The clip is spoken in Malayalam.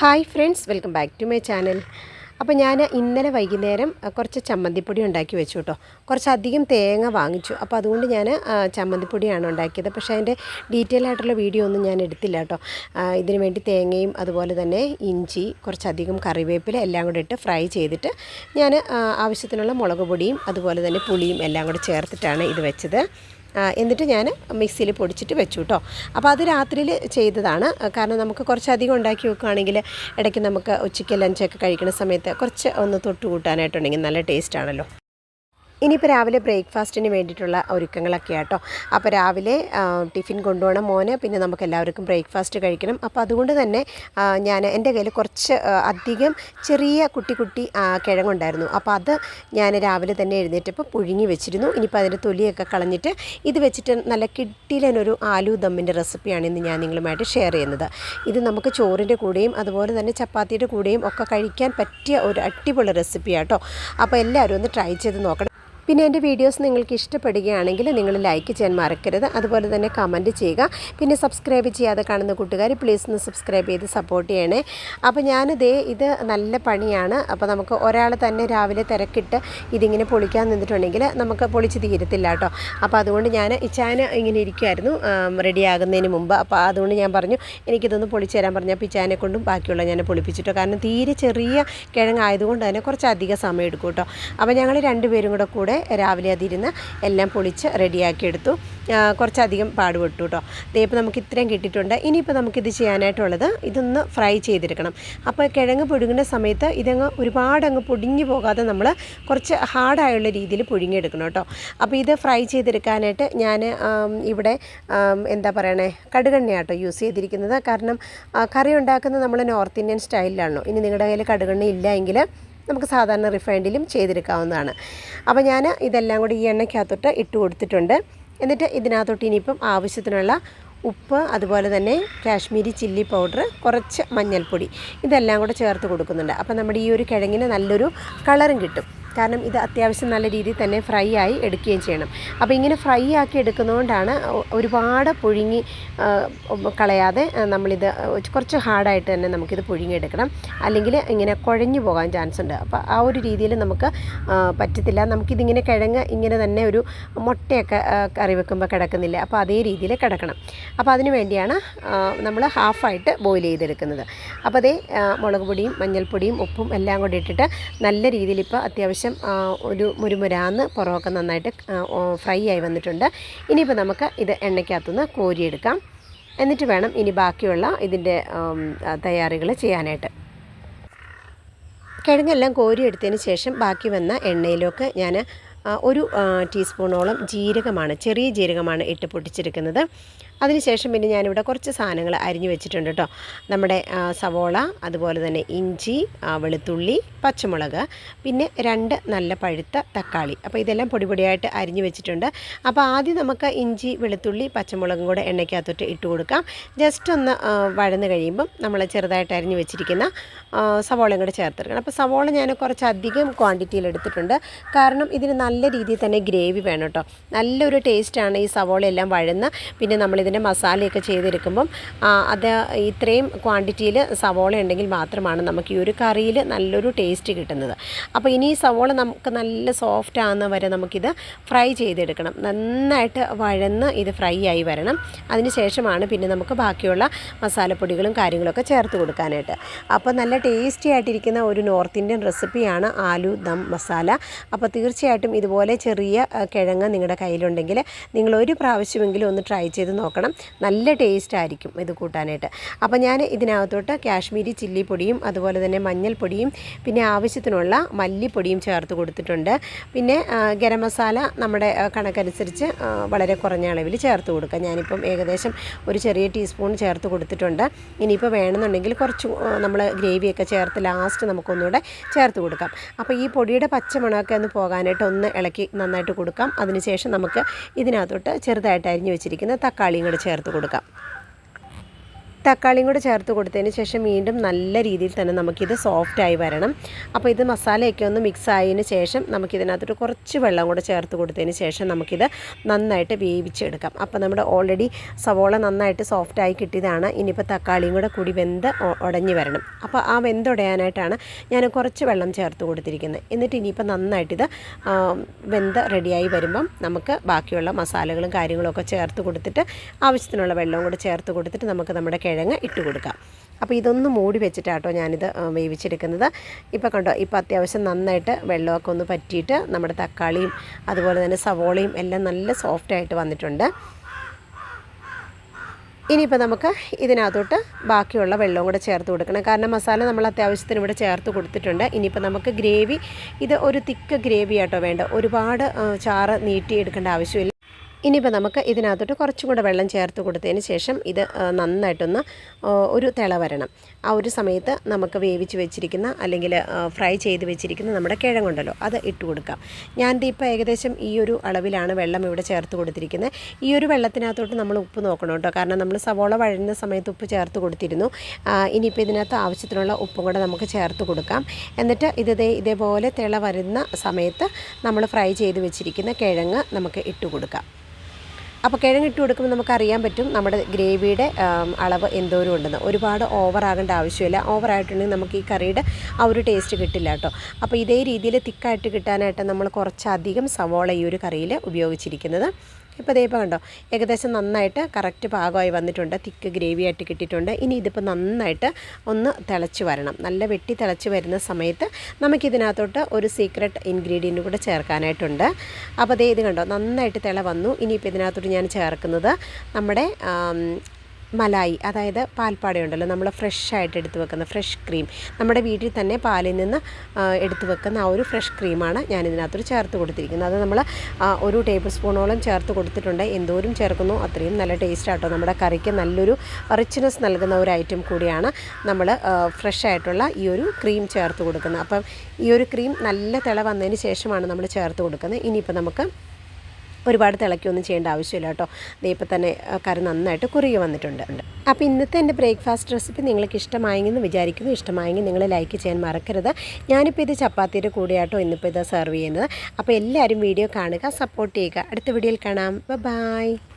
Hi friends welcome back to my channel. അപ്പോൾ ഞാൻ ഇന്നലെ വൈകുന്നേരം കുറച്ച് ചമ്മന്തിപ്പൊടി ഉണ്ടാക്കി വെച്ചു കേട്ടോ. കുറച്ചധികം തേങ്ങ വാങ്ങിച്ചു. അപ്പോൾ അതുകൊണ്ട് ഞാൻ ചമ്മന്തിപ്പൊടിയാണ് ഉണ്ടാക്കിയത്. പക്ഷേ അതിന്റെ ഡീറ്റെയിൽ ആയിട്ടുള്ള വീഡിയോ ഒന്നും ഞാൻ എടുത്തില്ല കേട്ടോ. ഇതിനു വേണ്ടി തേങ്ങയും അതുപോലെ തന്നെ ഇഞ്ചി കുറച്ചധികം കറിവേപ്പില എല്ലാം കൂടെ ഇട്ട് ഫ്രൈ ചെയ്തിട്ട് ഞാൻ ആവശ്യത്തിനുള്ള മുളക് അതുപോലെ തന്നെ പുളിയും എല്ലാം കൂടെ ചേർത്തിട്ടാണ് ഇത് വെച്ചത്. എന്നിട്ട് ഞാൻ മിക്സിയിൽ പൊടിച്ചിട്ട് വെച്ചു കേട്ടോ. അപ്പോൾ അത് രാത്രിയിൽ ചെയ്തതാണ്. കാരണം നമുക്ക് കുറച്ചധികം ഉണ്ടാക്കി വെക്കുകയാണെങ്കിൽ ഇടയ്ക്ക് നമുക്ക് ഉച്ചയ്ക്ക് ലഞ്ചൊക്കെ കഴിക്കുന്ന സമയത്ത് കുറച്ച് ഒന്ന് തൊട്ട് കൂട്ടാനായിട്ടുണ്ടെങ്കിൽ നല്ല ടേസ്റ്റ് ആണല്ലോ. ഇനിയിപ്പോൾ രാവിലെ ബ്രേക്ക്ഫാസ്റ്റിന് വേണ്ടിയിട്ടുള്ള ഒരുക്കങ്ങളൊക്കെ ആട്ടോ. അപ്പോൾ രാവിലെ ടിഫിൻ കൊണ്ടുപോകണം മോന് പിന്നെ നമുക്ക് എല്ലാവർക്കും ബ്രേക്ക്ഫാസ്റ്റ് കഴിക്കണം. അപ്പോൾ അതുകൊണ്ട് തന്നെ ഞാൻ എന്റെ കയ്യിൽ കുറച്ച് അധികം ചെറിയ കുട്ടി കുട്ടി കിഴങ്ങുണ്ടായിരുന്നു. അപ്പോൾ അത് ഞാൻ രാവിലെ തന്നെ എഴുന്നേറ്റപ്പോൾ പുഴുങ്ങി വെച്ചിരുന്നു. ഇനിയിപ്പോൾ അതിന്റെ തൊലിയൊക്കെ കളഞ്ഞിട്ട് ഇത് വെച്ചിട്ട് നല്ല കിട്ടിയിലൊരു ആലു ദമ്മിന്റെ റെസിപ്പിയാണ് ഇന്ന് ഞാൻ നിങ്ങളുമായിട്ട് ഷെയർ ചെയ്യുന്നത്. ഇത് നമുക്ക് ചോറിന്റെ കൂടെയും അതുപോലെ തന്നെ ചപ്പാത്തിയുടെ കൂടെയും ഒക്കെ കഴിക്കാൻ പറ്റിയ ഒരു അടിപൊളി റെസിപ്പിയാട്ടോ. അപ്പോൾ എല്ലാവരും ഒന്ന് ട്രൈ ചെയ്ത് നോക്കണം. പിന്നെ എന്റെ വീഡിയോസ് നിങ്ങൾക്ക് ഇഷ്ടപ്പെടുകയാണെങ്കിൽ നിങ്ങൾ ലൈക്ക് ചെയ്യാൻ മറക്കരുത്. അതുപോലെ തന്നെ കമന്റ് ചെയ്യുക. പിന്നെ സബ്സ്ക്രൈബ് ചെയ്യാതെ കാണുന്ന കൂട്ടുകാർ പ്ലീസ് ഒന്ന് സബ്സ്ക്രൈബ് ചെയ്ത് സപ്പോർട്ട് ചെയ്യണേ. അപ്പോൾ ഞാനിതേ ഇത് നല്ല പണിയാണ്. അപ്പോൾ നമുക്ക് ഒരാൾ തന്നെ രാവിലെ തിരക്കിട്ട് ഇതിങ്ങനെ പൊളിക്കാൻ നിന്നിട്ടുണ്ടെങ്കിൽ നമുക്ക് പൊളിച്ച് തീരത്തില്ല കേട്ടോ. അപ്പോൾ അതുകൊണ്ട് ഞാൻ ഇച്ചാന ഇങ്ങനെ ഇരിക്കുമായിരുന്നു റെഡി ആകുന്നതിന് മുമ്പ്. അപ്പോൾ അതുകൊണ്ട് ഞാൻ പറഞ്ഞു എനിക്കിതൊന്ന് പൊളിച്ച് തരാൻ പറഞ്ഞു അപ്പോൾ ഇച്ചാനെ കൊണ്ടും ബാക്കിയുള്ള ഞാൻ പൊളിപ്പിച്ചിട്ടോ. കാരണം തീരെ ചെറിയ കിഴങ്ങായതുകൊണ്ട് തന്നെ കുറച്ച് അധികം സമയം എടുക്കും കേട്ടോ. അപ്പോൾ ഞങ്ങൾ രണ്ടുപേരും കൂടെ കൂടെ രാവിലെ അതിരുന്ന് എല്ലാം പൊളിച്ച് റെഡിയാക്കി എടുത്തു കുറച്ചധികം പാടുപെട്ടു കേട്ടോ ഇപ്പോൾ നമുക്ക് ഇത്രയും കിട്ടിയിട്ടുണ്ട്. ഇനിയിപ്പോൾ നമുക്കിത് ചെയ്യാനായിട്ടുള്ളത് ഇതൊന്ന് ഫ്രൈ ചെയ്തെടുക്കണം. അപ്പോൾ കിഴങ്ങ് പുഴുങ്ങുന്ന സമയത്ത് ഇതങ്ങ് ഒരുപാട് അങ്ങ് പൊടിഞ്ഞു പോകാതെ നമ്മൾ കുറച്ച് ഹാർഡായുള്ള രീതിയിൽ പുഴുങ്ങിയെടുക്കണം കേട്ടോ. അപ്പോൾ ഇത് ഫ്രൈ ചെയ്തെടുക്കാനായിട്ട് ഞാൻ ഇവിടെ എന്താ പറയണേ കടുകെണ്ണയാട്ടോ യൂസ് ചെയ്തിരിക്കുന്നത്. കാരണം കറി ഉണ്ടാക്കുന്നത് നമ്മൾ നോർത്ത് ഇന്ത്യൻ സ്റ്റൈലിലാണല്ലോ. ഇനി നിങ്ങളുടെ കയ്യിൽ കടുകെണ്ണ ഇല്ല എങ്കിൽ നമുക്ക് സാധാരണ റിഫൈൻഡിലും ചെയ്തെടുക്കാവുന്നതാണ്. അപ്പോൾ ഞാൻ ഇതെല്ലാം കൂടി ഈ എണ്ണയ്ക്കകത്തോട്ട് ഇട്ട് കൊടുത്തിട്ടുണ്ട്. എന്നിട്ട് ഇതിനകത്തോട്ട് ഇനിയിപ്പം ആവശ്യത്തിനുള്ള ഉപ്പ് അതുപോലെ തന്നെ കാശ്മീരി ചില്ലി പൗഡർ കുറച്ച് മഞ്ഞൾപ്പൊടി ഇതെല്ലാം കൂടെ ചേർത്ത് കൊടുക്കുന്നുണ്ട്. അപ്പോൾ നമ്മുടെ ഈ ഒരു കിഴങ്ങിന് നല്ലൊരു കളറും കിട്ടും. കാരണം ഇത് അത്യാവശ്യം നല്ല രീതിയിൽ തന്നെ ഫ്രൈ ആയി എടുക്കുകയും ചെയ്യണം. അപ്പോൾ ഇങ്ങനെ ഫ്രൈ ആക്കി എടുക്കുന്നതുകൊണ്ടാണ് ഒരുപാട് പുഴുങ്ങി കളയാതെ നമ്മളിത് കുറച്ച് ഹാർഡായിട്ട് തന്നെ നമുക്കിത് പുഴുങ്ങിയെടുക്കണം. അല്ലെങ്കിൽ ഇങ്ങനെ കുഴഞ്ഞു പോകാൻ ചാൻസ് ഉണ്ട്. അപ്പോൾ ആ ഒരു രീതിയിൽ നമുക്ക് പറ്റത്തില്ല. നമുക്കിതിങ്ങനെ കിഴങ്ങ് ഇങ്ങനെ തന്നെ ഒരു മുട്ടയൊക്കെ കറി വെക്കുമ്പോൾ കിടക്കുന്നില്ല. അപ്പോൾ അതേ രീതിയിൽ കിടക്കണം. അപ്പോൾ അതിന് വേണ്ടിയാണ് നമ്മൾ ഹാഫായിട്ട് ബോയിൽ ചെയ്തെടുക്കുന്നത്. അപ്പോൾ അതേ മുളക് പൊടിയും മഞ്ഞൾപ്പൊടിയും ഉപ്പും എല്ലാം കൂടി ഇട്ടിട്ട് നല്ല രീതിയിൽ ഇപ്പോൾ അത്യാവശ്യം ആ, ഒരു മുരുമുരാന്ന് പൊറോക്ക നന്നായിട്ട് ഫ്രൈ ആയി വന്നിട്ടുണ്ട്. ഇനിയിപ്പോൾ നമുക്ക് ഇത് എണ്ണയ്ക്കകത്തുനിന്ന് കോരിയെടുക്കാം. എന്നിട്ട് വേണം ഇനി ബാക്കിയുള്ള ഇതിന്റെ തയ്യാറികൾ ചെയ്യാനായിട്ട്. കിഴങ്ങെല്ലാം കോരിയെടുത്തതിന് ശേഷം ബാക്കി വന്ന എണ്ണയിലേക്ക് ഞാൻ ഒരു ടീസ്പൂണോളം ജീരകമാണ് ചെറിയ ജീരകമാണ് ഇട്ട് പൊട്ടിച്ചെടുക്കുന്നത്. അതിനുശേഷം പിന്നെ ഞാനിവിടെ കുറച്ച് സാധനങ്ങൾ അരിഞ്ഞു വെച്ചിട്ടുണ്ട് കേട്ടോ. നമ്മുടെ സവോള അതുപോലെ തന്നെ ഇഞ്ചി വെളുത്തുള്ളി പച്ചമുളക് പിന്നെ രണ്ട് നല്ല പഴുത്ത തക്കാളി. അപ്പോൾ ഇതെല്ലാം പൊടി പൊടിയായിട്ട് അരിഞ്ഞു വെച്ചിട്ടുണ്ട്. അപ്പോൾ ആദ്യം നമുക്ക് ഇഞ്ചി വെളുത്തുള്ളി പച്ചമുളകും കൂടെ എണ്ണയ്ക്കകത്തോട്ട് ഇട്ട് കൊടുക്കാം. ജസ്റ്റ് ഒന്ന് വഴന്ന് കഴിയുമ്പം നമ്മൾ ചെറുതായിട്ട് അരിഞ്ഞു വെച്ചിരിക്കുന്ന സവോളയും കൂടെ ചേർത്തെടുക്കണം. അപ്പോൾ സവോള ഞാൻ കുറച്ചധികം ക്വാണ്ടിറ്റിയിൽ എടുത്തിട്ടുണ്ട്. കാരണം ഇതിന് നല്ല രീതിയിൽ തന്നെ ഗ്രേവി വേണം കേട്ടോ. നല്ലൊരു ടേസ്റ്റാണ് ഈ സവോള എല്ലാം വഴന്ന്. പിന്നെ നമ്മളിതിന്റെ മസാലയൊക്കെ ചെയ്തെടുക്കുമ്പം അത് ഇത്രയും ക്വാണ്ടിറ്റിയിൽ സവോള ഉണ്ടെങ്കിൽ മാത്രമാണ് നമുക്ക് ഈ ഒരു കറിയിൽ നല്ലൊരു ടേസ്റ്റ് കിട്ടുന്നത്. അപ്പോൾ ഇനി ഈ സവോള നമുക്ക് നല്ല സോഫ്റ്റ് ആകുന്ന വരെ നമുക്കിത് ഫ്രൈ ചെയ്തെടുക്കണം. നന്നായിട്ട് വഴന്ന് ഇത് ഫ്രൈ ആയി വരണം. അതിന് ശേഷമാണ് പിന്നെ നമുക്ക് ബാക്കിയുള്ള മസാലപ്പൊടികളും കാര്യങ്ങളൊക്കെ ചേർത്ത് കൊടുക്കാനായിട്ട്. അപ്പോൾ നല്ല ടേസ്റ്റി ആയിട്ടിരിക്കുന്ന ഒരു നോർത്ത് ഇന്ത്യൻ റെസിപ്പിയാണ് ആലു ദം മസാല. അപ്പോൾ തീർച്ചയായിട്ടും ഇതുപോലെ ചെറിയ കിഴങ്ങ് നിങ്ങളുടെ കയ്യിലുണ്ടെങ്കിൽ നിങ്ങൾ ഒരു പ്രാവശ്യമെങ്കിലും ഒന്ന് ട്രൈ ചെയ്ത് നോക്കണം. നല്ല ടേസ്റ്റ് ആയിരിക്കും ഇത് കൂട്ടാനായിട്ട്. അപ്പോൾ ഞാൻ ഇതിനകത്തോട്ട് കാശ്മീരി ചില്ലി പൊടിയും അതുപോലെ തന്നെ മഞ്ഞൾപ്പൊടിയും പിന്നെ ആവശ്യത്തിനുള്ള മല്ലിപ്പൊടിയും ചേർത്ത് കൊടുത്തിട്ടുണ്ട്. പിന്നെ ഗരം മസാല നമ്മുടെ കണക്കനുസരിച്ച് വളരെ കുറഞ്ഞ അളവിൽ ചേർത്ത് കൊടുക്കുക. ഞാനിപ്പം ഏകദേശം ഒരു ചെറിയ ടീസ്പൂൺ ചേർത്ത് കൊടുത്തിട്ടുണ്ട്. ഇനിയിപ്പോൾ വേണമെന്നുണ്ടെങ്കിൽ കുറച്ച് നമ്മൾ ഗ്രേവിയൊക്കെ ചേർത്ത് ലാസ്റ്റ് നമുക്കൊന്നുകൂടെ ചേർത്ത് കൊടുക്കാം. അപ്പോൾ ഈ പൊടിയുടെ പച്ചമണമൊക്കെ ഒന്ന് പോകാനായിട്ട് ഒന്ന് ഇളക്കി നന്നായിട്ട് കൊടുക്കാം. അതിനുശേഷം നമുക്ക് ഇതിനകത്തോട്ട് ചെറുതായിട്ട് അരിഞ്ഞു വെച്ചിരിക്കുന്ന തക്കാളിയും കൂടെ ചേർത്ത് കൊടുക്കാം. തക്കാളിയും കൂടെ ചേർത്ത് കൊടുത്തതിന് ശേഷം വീണ്ടും നല്ല രീതിയിൽ തന്നെ നമുക്കിത് സോഫ്റ്റായി വരണം. അപ്പോൾ ഇത് മസാലയൊക്കെ ഒന്ന് മിക്സ് ആയതിന് ശേഷം നമുക്കിതിനകത്തോട്ട് കുറച്ച് വെള്ളം കൂടെ ചേർത്ത് കൊടുത്തതിന് ശേഷം നമുക്കിത് നന്നായിട്ട് വേവിച്ചെടുക്കാം. അപ്പോൾ നമ്മുടെ ഓൾറെഡി സവോള നന്നായിട്ട് സോഫ്റ്റായി കിട്ടിയതാണ്. ഇനിയിപ്പോൾ തക്കാളിയും കൂടെ കൂടി വെന്ത് ഉടഞ്ഞു വരണം. അപ്പോൾ ആ വെന്തുടയാനായിട്ടാണ് ഞാൻ കുറച്ച് വെള്ളം ചേർത്ത് കൊടുത്തിരിക്കുന്നത്. എന്നിട്ട് ഇനിയിപ്പോൾ നന്നായിട്ടിത് വെന്ത് റെഡിയായി വരുമ്പം നമുക്ക് ബാക്കിയുള്ള മസാലകളും കാര്യങ്ങളൊക്കെ ചേർത്ത് കൊടുത്തിട്ട് ആവശ്യത്തിനുള്ള വെള്ളവും കൂടെ ചേർത്ത് കൊടുത്തിട്ട് നമുക്ക് നമ്മുടെ കിഴങ്ങ് ഇട്ട് കൊടുക്കാം. അപ്പോൾ ഇതൊന്ന് മൂടി വെച്ചിട്ടാട്ടോ ഞാനിത് വേവിച്ചെടുക്കുന്നത്. ഇപ്പോൾ കണ്ടോ ഇപ്പോൾ അത്യാവശ്യം നന്നായിട്ട് വെള്ളമൊക്കെ ഒന്ന് പറ്റിയിട്ട് നമ്മുടെ തക്കാളിയും അതുപോലെ തന്നെ സവോളയും എല്ലാം നല്ല സോഫ്റ്റായിട്ട് വന്നിട്ടുണ്ട്. ഇനിയിപ്പോൾ നമുക്ക് ഇതിനകത്തോട്ട് ബാക്കിയുള്ള വെള്ളവും കൂടെ ചേർത്ത് കൊടുക്കണം. കാരണം മസാല നമ്മൾ അത്യാവശ്യത്തിന് ഇവിടെ ചേർത്ത് കൊടുത്തിട്ടുണ്ട്. ഇനിയിപ്പോൾ നമുക്ക് ഗ്രേവി ഇത് ഒരു തിക്ക് ഗ്രേവി ആട്ടോ വേണ്ട ഒരുപാട് ചാറ് നീട്ടിയെടുക്കേണ്ട ആവശ്യമില്ല. ഇനിയിപ്പോൾ നമുക്ക് ഇതിനകത്തോട്ട് കുറച്ചും കൂടെ വെള്ളം ചേർത്ത് കൊടുത്തതിന് ശേഷം ഇത് നന്നായിട്ടൊന്ന് ഒരു തിള വരണം. ആ ഒരു സമയത്ത് നമുക്ക് വേവിച്ച് വെച്ചിരിക്കുന്ന അല്ലെങ്കിൽ ഫ്രൈ ചെയ്ത് വെച്ചിരിക്കുന്ന നമ്മുടെ കിഴങ്ങുണ്ടല്ലോ അത് ഇട്ട് കൊടുക്കാം. ഞാൻ ഇപ്പോൾ ഏകദേശം ഈ ഒരു അളവിലാണ് വെള്ളം ഇവിടെ ചേർത്ത് കൊടുത്തിരിക്കുന്നത്. ഈ ഒരു വെള്ളത്തിനകത്തോട്ട് നമ്മൾ ഉപ്പ് നോക്കണം കേട്ടോ. കാരണം നമ്മൾ സവോള വഴുന്ന സമയത്ത് ഉപ്പ് ചേർത്ത് കൊടുത്തിരുന്നു. ഇനിയിപ്പോൾ ഇതിനകത്ത് ആവശ്യത്തിനുള്ള ഉപ്പും കൂടെ നമുക്ക് ചേർത്ത് കൊടുക്കാം. എന്നിട്ട് ഇത് ഇതേപോലെ തിള വരുന്ന സമയത്ത് നമ്മൾ ഫ്രൈ ചെയ്ത് വെച്ചിരിക്കുന്ന കിഴങ്ങ് നമുക്ക് ഇട്ട് കൊടുക്കാം. അപ്പോൾ കിഴങ്ങ് ഇട്ട് കൊടുക്കുമ്പോൾ നമുക്കറിയാൻ പറ്റും നമ്മുടെ ഗ്രേവിയുടെ അളവ് എന്തോരം ഉണ്ടെന്ന്. ഒരുപാട് ഓവർ ആകേണ്ട ആവശ്യമില്ല. ഓവർ ആയിട്ടുണ്ടെങ്കിൽ നമുക്ക് ഈ കറിയുടെ ആ ഒരു ടേസ്റ്റ് കിട്ടില്ല കേട്ടോ. അപ്പോൾ ഇതേ രീതിയിൽ തിക്കായിട്ട് കിട്ടാനായിട്ട് നമ്മൾ കുറച്ചധികം സവോള ഈ ഒരു കറിയിൽ ഉപയോഗിച്ചിരിക്കുന്നത്. ഇപ്പോൾ ദേ ഇപ്പോൾ കണ്ടോ ഏകദേശം നന്നായിട്ട് കറക്റ്റ് പാകമായി വന്നിട്ടുണ്ട് തിക്ക് ഗ്രേവി ആയിട്ട് കിട്ടിയിട്ടുണ്ട്. ഇനി ഇതിപ്പോൾ നന്നായിട്ട് ഒന്ന് തിളച്ച് വരണം. നല്ല വെട്ടി തിളച്ച് വരുന്ന സമയത്ത് നമുക്കിതിനകത്തോട്ട് ഒരു സീക്രട്ട് ഇൻഗ്രീഡിയന്റ് കൂടെ ചേർക്കാനായിട്ടുണ്ട്. അപ്പോൾ ദേ ഇത് കണ്ടോ നന്നായിട്ട് തിള വന്നു. ഇനിയിപ്പോൾ ഇതിനകത്തോട്ട് ഞാൻ ചേർക്കുന്നത് നമ്മുടെ മലായി അതായത് പാൽപ്പാടയുണ്ടല്ലോ നമ്മൾ ഫ്രഷ് ആയിട്ട് എടുത്ത് വെക്കുന്ന ഫ്രഷ് ക്രീം നമ്മുടെ വീട്ടിൽ തന്നെ പാലിൽ നിന്ന് എടുത്ത് വെക്കുന്ന ആ ഒരു ഫ്രഷ് ക്രീമാണ് ഞാൻ ഇതിനകത്തൊരു ചേർത്ത് കൊടുത്തിരിക്കുന്നത്. അത് നമ്മൾ ഒരു ടേബിൾ സ്പൂണോളം ചേർത്ത് കൊടുത്തിട്ടുണ്ട്. എന്തോരം ചേർക്കുന്നു അത്രയും നല്ല ടേസ്റ്റ് ആട്ടോ. നമ്മുടെ കറിക്ക് നല്ലൊരു റിച്ച്നെസ് നൽകുന്ന ഒരു ഐറ്റം കൂടിയാണ് നമ്മൾ ഫ്രഷ് ആയിട്ടുള്ള ഈ ഒരു ക്രീം ചേർത്ത് കൊടുക്കുന്നത്. അപ്പം ഈ ഒരു ക്രീം നല്ല തിള വന്നതിന് ശേഷമാണ് നമ്മൾ ചേർത്ത് കൊടുക്കുന്നത്. ഇനിയിപ്പോൾ നമുക്ക് ഒരുപാട് തിളയ്ക്കുകയൊന്നും ചെയ്യേണ്ട ആവശ്യമില്ല കേട്ടോ. ദേ ഇപ്പം തന്നെ കറി നന്നായിട്ട് കുറുകി വന്നിട്ടുണ്ട്. അപ്പോൾ ഇന്നത്തെ എന്റെ ബ്രേക്ക്ഫാസ്റ്റ് റെസിപ്പി നിങ്ങൾക്ക് ഇഷ്ടമായെങ്കിൽ എന്ന് വിചാരിക്കുന്നു. ഇഷ്ടമായെങ്കിൽ നിങ്ങൾ ലൈക്ക് ചെയ്യാൻ മറക്കരുത്. ഞാനിപ്പോൾ ഇത് ചപ്പാത്തിയുടെ കൂടെയാട്ടോ ഇന്നിപ്പോൾ ഇത് സെർവ് ചെയ്യുന്നത്. അപ്പോൾ എല്ലാവരും വീഡിയോ കാണുക സപ്പോർട്ട് ചെയ്യുക. അടുത്ത വീഡിയോയിൽ കാണാം. ബൈ